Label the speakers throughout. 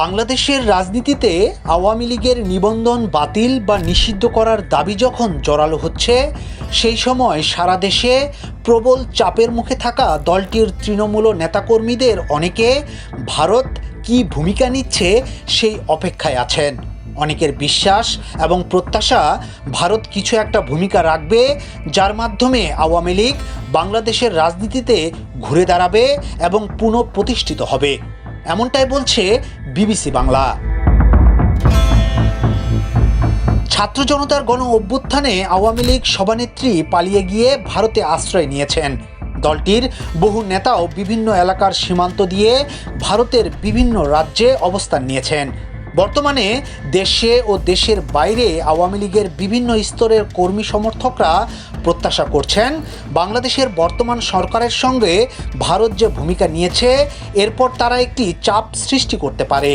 Speaker 1: বাংলাদেশের রাজনীতিতে আওয়ামী লীগের নিবন্ধন বাতিল বা নিষিদ্ধ করার দাবি যখন জোরালো হচ্ছে, সেই সময় সারা দেশে প্রবল চাপের মুখে থাকা দলটির তৃণমূল নেতাকর্মীদের অনেকে ভারত কী ভূমিকা নিচ্ছে সেই অপেক্ষায় আছেন। অনেকের বিশ্বাস এবং প্রত্যাশা ভারত কিছু একটা ভূমিকা রাখবে, যার মাধ্যমে আওয়ামী লীগ বাংলাদেশের রাজনীতিতে ঘুরে দাঁড়াবে এবং পুনঃপ্রতিষ্ঠিত হবে। এমনটাই বলছে বিবিসি বাংলা। ছাত্র জনতার গণ অভ্যুত্থানে আওয়ামী লীগ সভানেত্রী পালিয়ে গিয়ে ভারতে আশ্রয় নিয়েছেন। দলটির বহু নেতাও বিভিন্ন এলাকার সীমান্ত দিয়ে ভারতের বিভিন্ন রাজ্যে অবস্থান নিয়েছেন। বর্তমানে দেশে ও দেশের বাইরে আওয়ামী লীগের বিভিন্ন স্তরের কর্মী সমর্থকরা প্রত্যাশা করছেন। বাংলাদেশের বর্তমান সরকারের সঙ্গে ভারত যে ভূমিকা নিয়েছে, এরপর তারা একটি চাপ সৃষ্টি করতে পারে।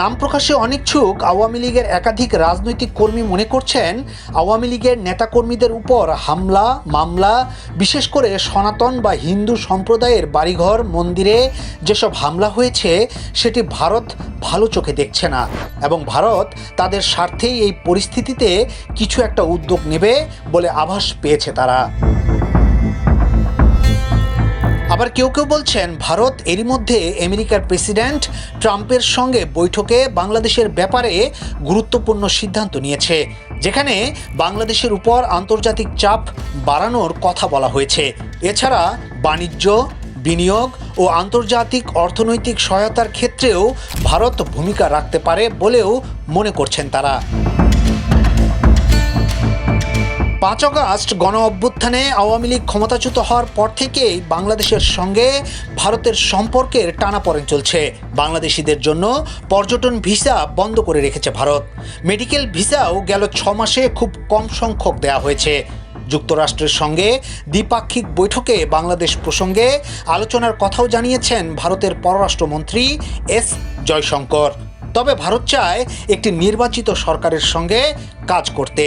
Speaker 1: নাম প্রকাশে অনিচ্ছুক আওয়ামী লীগের একাধিক রাজনৈতিক কর্মী মনে করছেন, আওয়ামী লীগের নেতাকর্মীদের উপর হামলা, মামলা, বিশেষ করে সনাতন বা হিন্দু সম্প্রদায়ের বাড়িঘর, মন্দিরে যেসব হামলা হয়েছে, সেটি ভারত ভালো চোখে দেখছে না এবং ভারত তাদের স্বার্থেই এই পরিস্থিতিতে কিছু একটা উদ্যোগ নেবে বলে আভাস পেয়েছে তারা। আবার কেউ কেউ বলছেন ভারত এরই মধ্যে আমেরিকার প্রেসিডেন্ট ট্রাম্পের সঙ্গে বৈঠকে বাংলাদেশের ব্যাপারে গুরুত্বপূর্ণ সিদ্ধান্ত নিয়েছে, যেখানে বাংলাদেশের উপর আন্তর্জাতিক চাপ বাড়ানোর কথা বলা হয়েছে। এছাড়া বাণিজ্য, বিনিয়োগ ও আন্তর্জাতিক অর্থনৈতিক সহায়তার ক্ষেত্রেও ভারত ভূমিকা রাখতে পারে বলেও মনে করছেন তারা। পাঁচ অগাস্ট গণ অভ্যুত্থানে আওয়ামী লীগ ক্ষমতাচ্যুত হওয়ার পর থেকেই বাংলাদেশের সঙ্গে ভারতের সম্পর্কের টানাপড়েন চলছে। বাংলাদেশিদের জন্য পর্যটন ভিসা বন্ধ করে রেখেছে ভারত। মেডিকেল ভিসাও গেল ছ মাসে খুব কম সংখ্যক দেওয়া হয়েছে। যুক্তরাষ্ট্রের সঙ্গে দ্বিপাক্ষিক বৈঠকে বাংলাদেশ প্রসঙ্গে আলোচনার কথাও জানিয়েছেন ভারতের পররাষ্ট্রমন্ত্রী এস জয়শঙ্কর। তবে ভারত চায় একটি নির্বাচিত সরকারের সঙ্গে কাজ করতে।